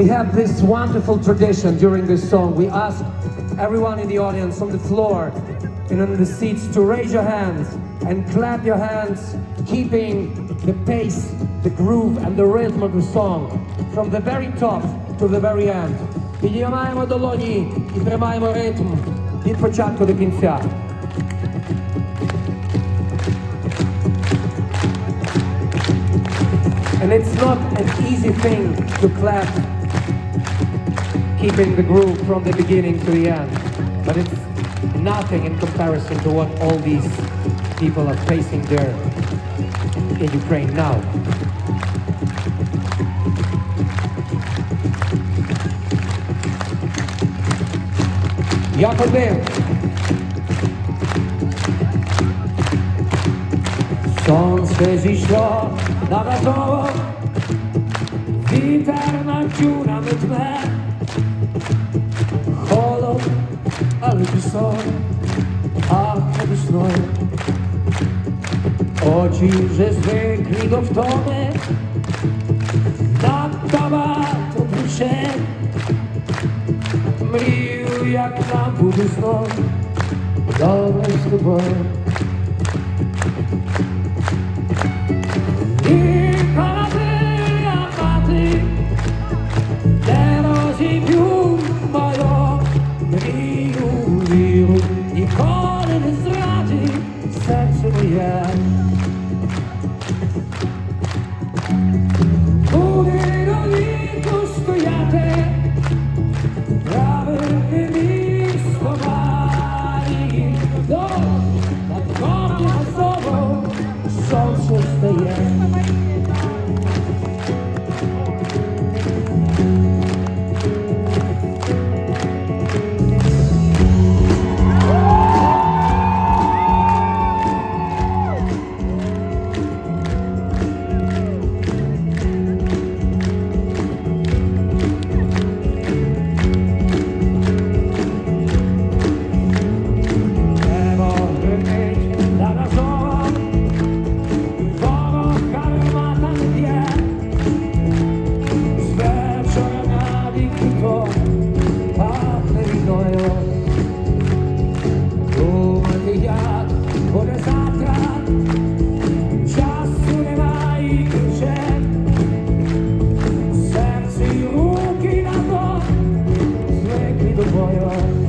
We have this wonderful tradition during this song. We ask everyone in the audience on the floor and on the seats to raise your hands and clap your hands, keeping the pace, the groove, and the rhythm of the song from the very top to the very end. Підіймаємо долоні і тримаємо ритм від початку до кінця. And it's not an easy thing to clap, keeping the groove from the beginning to the end. But it's nothing in comparison to what all these people are facing there in Ukraine now. Як один. Сонце зійшло на газово, вітер над дюнами тме, A alles neu. Że zwykli go w na nadawała to duszę. Mlił jak na budy snok, dawaj. yeah. твоя.